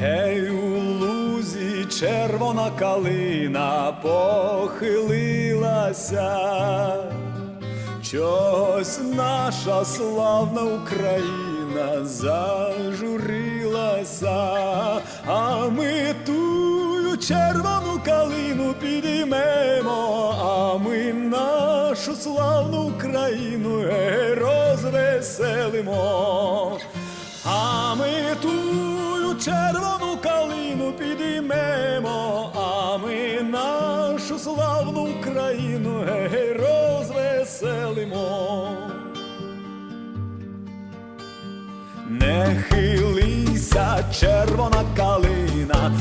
Гей, у лузі червона калина похилилася, чогось наша славна Україна зажурилася, а ми тую червону калину підіймемо, а ми нашу славну Україну розвеселимо. А ми тую червону калину підіймемо, а ми нашу славну Україну гей, розвеселимо. Не хилися, червона калина,